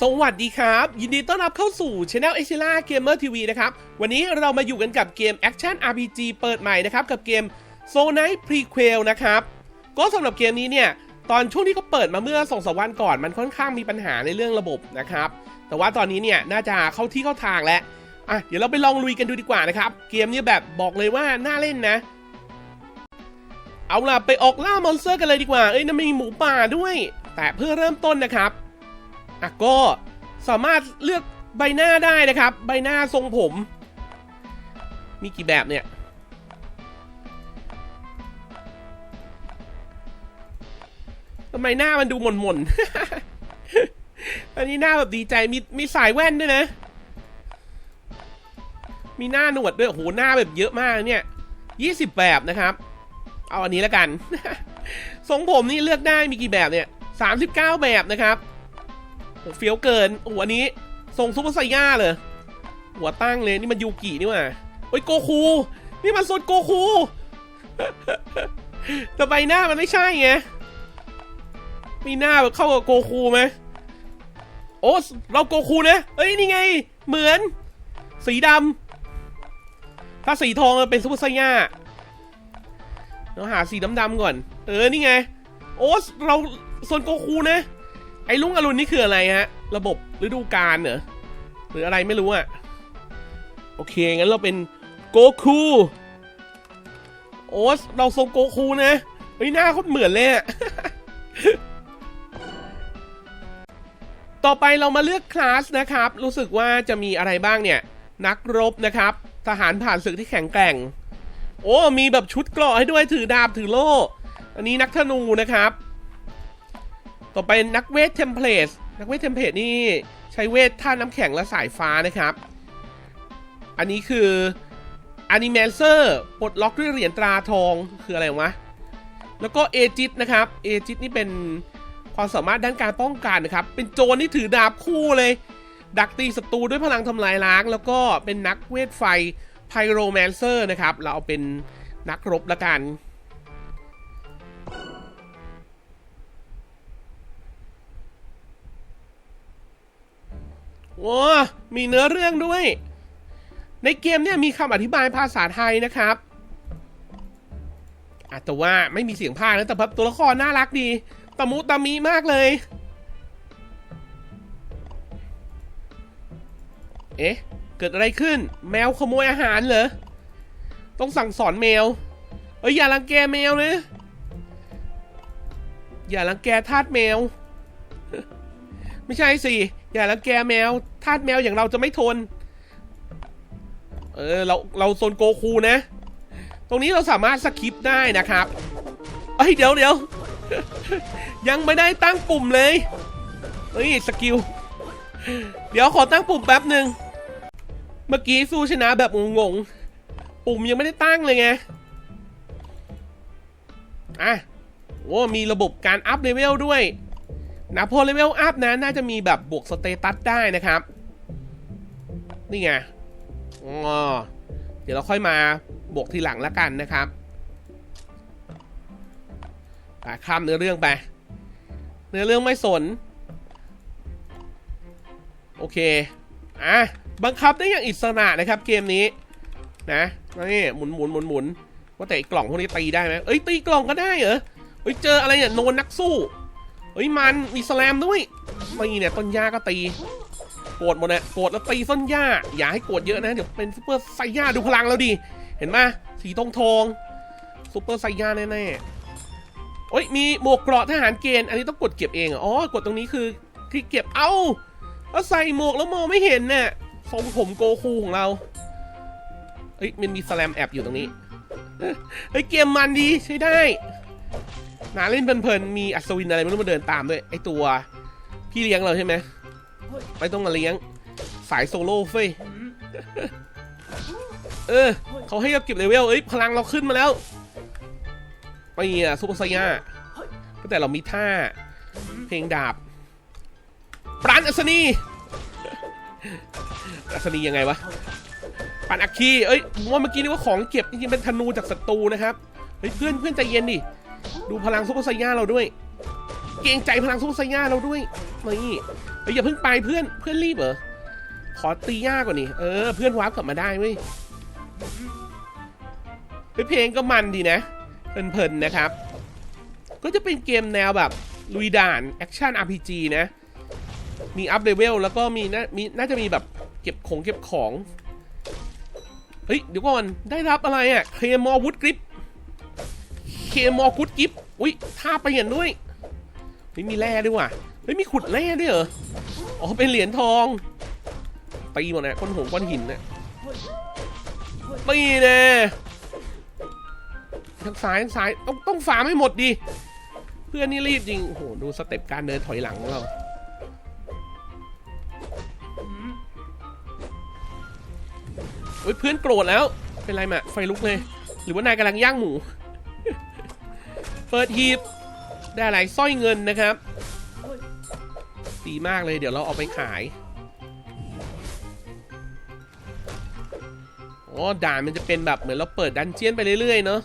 สวัสดีครับ ยินดีต้อนรับเข้าสู่ Channel e x i l a Gamer TV นะครับ วันนี้เรามาอยู่กันกับเกม Action RPG เปิดใหม่นะครับ กับเกม s o l Knight Prequel นะครับ ก็สำหรับเกมนี้เนี่ย ตอนช่วงที่เขาเปิดมาเมื่อ2อสวันก่อนมันค่อนข้างมีปัญหาในเรื่องระบบนะครับ แต่ว่าตอนนี้เนี่ย น่าจะเข้าที่เข้าทางแล้วอะเดี๋ยวเราไปลองลุยกันดูดีกว่านะครับ เกมนี้แบบบอกเลยว่าน่าเล่นนะ เอาล่ะไปออกล่ามอนสเตอร์กันเลยดีกว่าเอ้ยนั่นมีหมูป่าด้วย แต่เพื่อเริ่มต้นนะครับ อะก็สามารถเลือกใบหน้าได้นะครับ ใบหน้าทรงผม มีกี่แบบเนี่ย ทำไมหน้ามันดูหม่นหม่นๆอันนี้หน้าแบบดีใจมีมีสายแว่นด้วยนะ มีหน้าหนวดด้วย โอ้โห หน้าแบบเยอะมากเนี่ยยี่สิบแบบนะครับ เอาอันนี้แล้วกัน ทรงผมนี่เลือกได้มีกี่แบบเนี่ยสามสิบเก้าแบบนะครับ โอ้เฟี้ยวเกินโอ้โหอันนี้ทรงซุปเปอร์ไซย่าเลย หัวตั้งเลยนี่มันยูกินี่หว่าโอ้ยโกคูนี่มันโซนโกคูแต่ใบหน้ามันไม่ใช่ไงมีหน้าแบบเข้ากับโกคูไหมโอ้เราโกคูนะเอ้ยนี่ไง เหมือน สีดำถ้าสีทองเป็นซุปเปอร์ไซย่าเราหาสีดำๆก่อน เออนี่ไง โอ้เราโซนโกคูนะ ไอ้ลุงอรุณนี่คืออะไรฮะ ระบบฤดูกาลเหรอ หรืออะไรไม่รู้อะโอเค งั้นเราเป็นโกคูโอ้เราทรงโกคูนะเฮ้ยหน้าโคตรเหมือนเลยอะต่อไปเรามาเลือกคลาสนะครับ รู้สึกว่าจะมีอะไรบ้างเนี่ย นักรบนะครับ ทหารผ่านศึกที่แข็งแกร่ง โอ้ มีแบบชุดเกราะให้ด้วยถือดาบถือโล่ อันนี้นักธนูนะครับ ต่อไปนักเวทเทมเพลตนักเวทเทมเพลตนี่ใช้เวทท่าน้ำแข็งและสายฟ้านะครับ อันนี้คืออนิเมเซอร์ปลดล็อกด้วยเหรียญตราทองคืออะไรวะ แล้วก็เอจิตนะครับเอจิตนี่เป็นความสามารถด้านการป้องกันนะครับ เป็นโจรที่ถือดาบคู่เลย ดักตีศัตรูด้วยพลังทำลายล้าง แล้วก็เป็นนักเวทไฟไพโรแมนเซอร์นะครับ เราเอาเป็นนักรบละกัน ว้ามีเนื้อเรื่องด้วย ในเกมเนี่ยมีคำอธิบายภาษาไทยนะครับอะแต่ว่าไม่มีเสียงพากย์นะแต่แบบตัวละครน่ารักดีตะมุตะมีมากเลย เอ๊ะ เกิดอะไรขึ้น แมวขโมยอาหารเหรอ ต้องสั่งสอนแมว เอ้ยอย่ารังแกแมวนะ อย่ารังแกทาสแมว ไม่ใช่สิ อย่ารังแกแมวทาสแมวอย่างเราจะไม่ทน เออเราเราโซนโกคูนะ ตรงนี้เราสามารถสคิปได้นะครับเอ้ยเดี๋ยวเดี๋ยวยังไม่ได้ตั้งปุ่มเลยเฮ้ยสกิล เดี๋ยวขอตั้งปุ่มแป๊บหนึ่งเมื่อกี้สู้ชนะแบบงงๆ ปุ่มยังไม่ได้ตั้งเลยไง อะ โอ้มีระบบการอัพเลเวลด้วย นะพอเลเวลอัพนะน่าจะมีแบบบวกสเตตัสได้นะครับ นี่ไงอ๋อเดี๋ยวเราค่อยมาบวกทีหลังแล้วกันนะครับข้ามเนื้อเรื่องไป เนื้อเรื่องไม่สน โอเค อะ บังคับได้อย่างอิสระนะครับ เกมนี้ นะนี่หมุนหมุนหมุนหมุนว่าแต่กล่องพวกนี้ตีได้ไหมเอ้ยตีกล่องก็ได้เหรอเฮ้ยเจออะไรเนี่ยโนนนักสู้ เฮ้ยมันมีสแลมด้วยนี่เนี่ยต้นหญ้าก็ตีโกรธหมดเนี่ยโกรธแล้วตีต้นหญ้า อย่าให้โกรธเยอะนะเดี๋ยวเป็นซุปเปอร์ไซย่าดูพลังแล้วดิเห็นไหมสีทองทองซุปเปอร์ไซย่าแน่ๆโอ้ยมีหมวกเกราะทหารเกณฑ์อันนี้ต้องกดเก็บเองอ๋อกดตรงนี้คือที่เก็บเอ้าแล้วใส่หมวกแล้วมองไม่เห็นเนี่ยทรงผมโกคูของเราเฮ้ยมันมีสแลมแอบอยู่ตรงนี้เฮ้ยเกมมันดีใช้ได้ นาเล่นเพลินๆมีอัศวินอะไรไม่รู้มาเดินตามด้วยไอตัวพี่เลี้ยงเราใช่ไหมไม่ต้องมาเลี้ยงสายโซโล่เฟ้ยเออเขาให้เราเก็บเลเวลเอ้ยพลังเราขึ้นมาแล้วไปอะซูเปอร์ไซย่าแต่เรามีท่า เพลงดาบปราณอัศนีอัศนียังไงวะปานอัคคีเอ้ยผมว่าเมื่อกี้นี่ว่าของเก็บจริงๆเป็นธนูจากศัตรูนะครับเฮ้ยเพื่อนเพื่อนใจเย็นดิ ดูพลังซุปเปอร์ไซย่าเราด้วย เกรงใจพลังซูไซย่าเราด้วยนี่เฮ้ยอย่าเพิ่งไปเพื่อนเพื่อนรีบเหรอขอตีย่าก่อนนี่เออเพื่อนวาร์ปกลับมาได้เว้ยเฮ้ยเพลงก็มันดีนะเพลินๆนะครับ ก็จะเป็นเกมแนวแบบลุยด่านแอคชั่น RPG นะ มีอัพเลเวลแล้วก็มีน่ามีน่าจะมีแบบเก็บของเก็บของ เฮ้ย เดี๋ยวก่อน ได้รับอะไรอะเคมอวูดกริป เคมอวูดกริปอุ้ยท่าไปเห็นด้วยเฮ้ยมีแร่ด้วยว่ะเฮ้ยมีขุดแร่ด้วยเหรอ อ๋อเป็นเหรียญทองตีหมดนะก้อนหงก้อนหินนะตีแน่ทางซ้ายทางซ้ายต้องต้องฝาไม่หมดดิ เพื่อนนี่รีบจริง โอ้โห ดูสเต็ปการเดินถอยหลังของเราโอ้ยเพื่อนโกรธแล้ว เป็นไรมาไฟลุกเลย หรือว่านายกำลังย่างหมู เปิดหีบได้อะไรสร้อยเงินนะครับดีมากเลยเดี๋ยวเราเอาไปขายอ๋อด่านมันจะเป็นแบบเหมือนเราเปิดดันเจียนไปเรื่อยๆเนาะ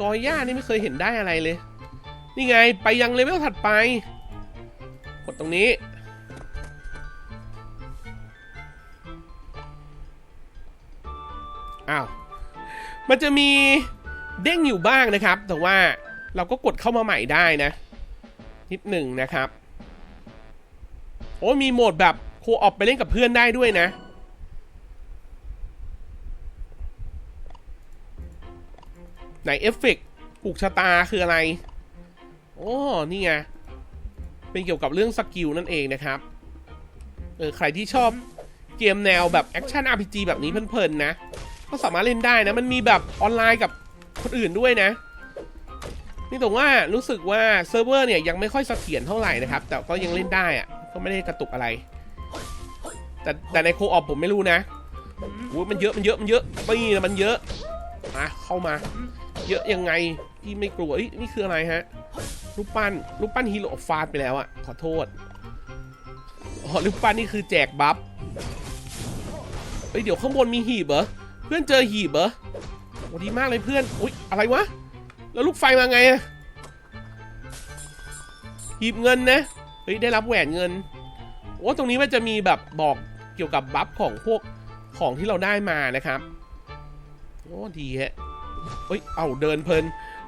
กอย่านี่ไม่เคยเห็นได้อะไรเลย นี่ไงไปยังเลเวลถัดไป กดตรงนี้ อ้าว มันจะมี เด้งอยู่บ้างนะครับ แต่ว่าเราก็กดเข้ามาใหม่ได้นะนิดหนึ่งนะครับโอ้มีโหมดแบบโคออปไปเล่นกับเพื่อนได้ด้วยนะ ไหนเอฟเฟกต์ผูกชะตาคืออะไรโอ้นี่ไงเป็นเกี่ยวกับเรื่องสกิลนั่นเองนะครับเออใครที่ชอบเกมแนวแบบแอคชั่น RPG แบบนี้เพลินๆนะ ก็สามารถเล่นได้นะ มันมีแบบออนไลน์กับ คนอื่นด้วยนะ นี่แต่ว่ารู้สึกว่าเซิร์ฟเวอร์เนี่ยยังไม่ค่อยเสถียรเท่าไหร่นะครับ แต่ก็ยังเล่นได้อะก็ไม่ได้กระตุกอะไร แต่แต่ในโคออปผมไม่รู้นะโอ้ยมันเยอะมันเยอะมันเยอะไม่นะมันเยอะมาเข้ามา เยอะยังไงพี่ไม่กลัวเอ้ยนี่คืออะไรฮะรูปปั้นรูปปั้นฮีโร่ฟาดไปแล้วอะขอโทษอ๋อรูปปั้นนี่คือแจกบัฟเฮ้ยเดี๋ยวข้างบนมีหีบเหรอเพื่อนเจอหีบเหรอ โอ้ดีมากเลยเพื่อนอุ๊ยอะไรวะ แล้วลูกไฟมาไงอะหีบเงินนะ เฮ้ย ได้รับแหวนเงิน โอ้ตรงนี้มันจะมีแบบบอกเกี่ยวกับบัฟของพวกของที่เราได้มานะครับ โอ้ดีฮะเฮ้ย เอาเดินเพลิน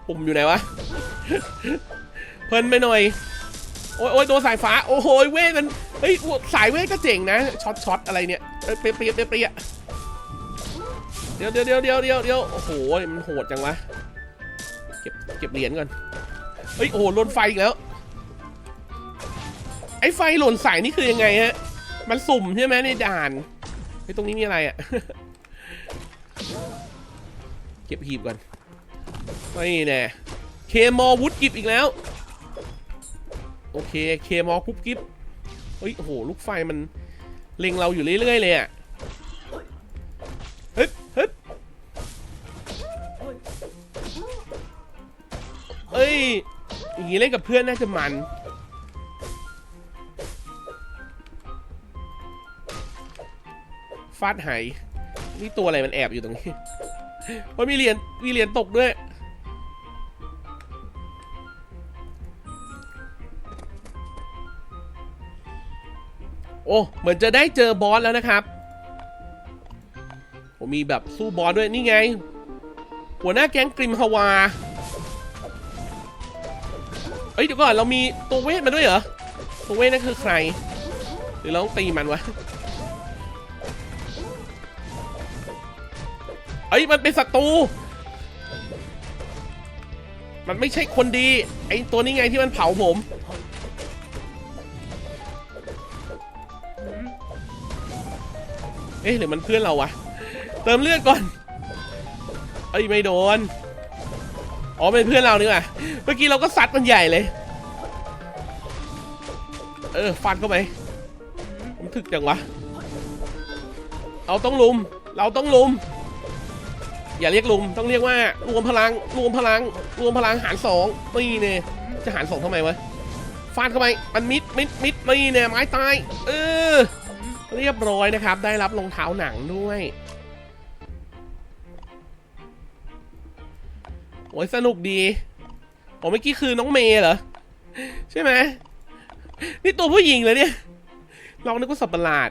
ปุ่มอยู่ไหนวะ เพลินไปหน่อย โอ้ยโอ้ยตัวสายฟ้า โอ้โหเวทมัน เฮ้ย สายเวทก็เจ๋งนะ ช็อตช็อตอะไรเนี่ย เปรี้ยเปรี้ยเปรี้ยเปรี้ย ดี๋ยวเดี๋ยวเดี๋ยวเดี๋ยวเดี๋ยวเดี๋ยวโอ้โหมันโหดจังวะเก็บเก็บเหรียญก่อนเฮ้ยโอ้โหหล่นไฟอีกแล้ว ไอ้ไฟหล่นใส่นี่คือยังไงฮะมันสุ่มใช่ไหมในด่านไอ้ตรงนี้มีอะไรอะเก็บหีบก่อนนี่แน่เคมอวุดกิบอีกแล้ว โอเคเคมอคุบกิบเฮ้ยโอ้โหลูกไฟมันเล็งเราอยู่เรื่อยๆเลยอะเฮ้ย อ้ยอย่างนี้เล่นกับเพื่อนน่าจะมัน ฟาดหายนี่ตัวอะไรมันแอบอยู่ตรงนี้เพรามีเหรียญมีเหรียญตกด้วย โอ้ เหมือนจะได้เจอบอสแล้วนะครับ ผมมีแบบสู้บอสด้วยนี่ไง หัวหน้าแก๊งกริมฮาวา เอ้ยเดี๋ยวก่อนเรามีตัวเวทมาด้วยเหรอตัวเวทนั่นคือใคร หรือเราต้องตีมันวะเอ้ยมันเป็นศัตรู มันไม่ใช่คนดี ไอตัวนี้ไงที่มันเผาผม เอ๊ะหรือมันเพื่อนเราวะ เติมเลือดก่อน เอ้ยไม่โดน อ๋อเป็นเพื่อนเรานี่ว่าเมื่อกี้เราก็ซัดมันใหญ่เลย เออฟันเข้าไปผมถึกจังวะเราต้องลุม เราต้องลุม อย่าเรียกลุม ต้องเรียกว่ารวมพลัง รวมพลัง รวมพลังหารสองนี่เนี่ยจะหารสองทำไมวะ ฟาดเข้าไป มันมิด มิด มิดนี่เนี่ยไม้ตาย เออ เรียบร้อยนะครับ ได้รับรองเท้าหนังด้วย โอ้ยสนุกดีอ๋อเมื่อกี้คือน้องเมย์เหรอ ใช่ไหม นี่ตัวผู้หญิงเลยเนี่ย ลองนึกว่าสัตว์ประหลาด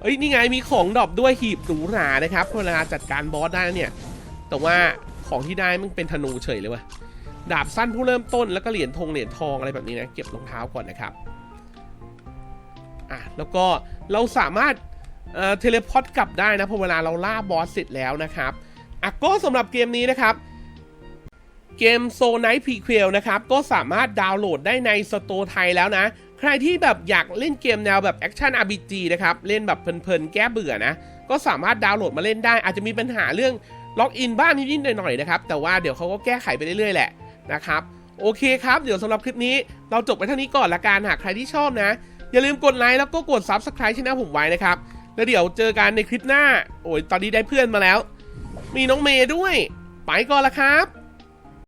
เอ้ยนี่ไงมีของดรอปด้วยหีบหรูหรานะครับเวลาจัดการบอสได้เนี่ย แต่ว่าของที่ได้มันเป็นธนูเฉยเลยว่ะดาบสั้นผู้เริ่มต้นแล้วก็เหรียญทงเหรียญทองอะไรแบบนี้นะ เก็บรองเท้าก่อนนะครับอะแล้วก็เราสามารถเอ่อเทเลพอร์ตกลับได้นะพอเวลาเราล่าบอสเสร็จแล้วนะครับ อะก็สำหรับเกมนี้นะครับ เกมโซนไนท์พีเควลนะครับ ก็สามารถดาวน์โหลดได้ในสโตร์ไทยแล้วนะ ใครที่แบบอยากเล่นเกมแนวแบบแอคชั่น RPG นะครับ เล่นแบบเพลินๆ แก้เบื่อนะ ก็สามารถดาวน์โหลดมาเล่นได้ อาจจะมีปัญหาเรื่องล็อกอินบ้างนิดๆหน่อยๆนะครับ แต่ว่าเดี๋ยวเขาก็แก้ไขไปเรื่อยๆแหละนะครับโอเคครับ เดี๋ยวสำหรับคลิปนี้เราจบไปเท่านี้ก่อนละกันหากใครที่ชอบนะ อย่าลืมกดไลค์แล้วก็กด Subscribe ช่องผมไว้นะครับ แล้วเดี๋ยวเจอกันในคลิปหน้า โอ้ยตอนนี้ได้เพื่อนมาแล้ว มีน้องเมย์ด้วย ไปก่อนละครับ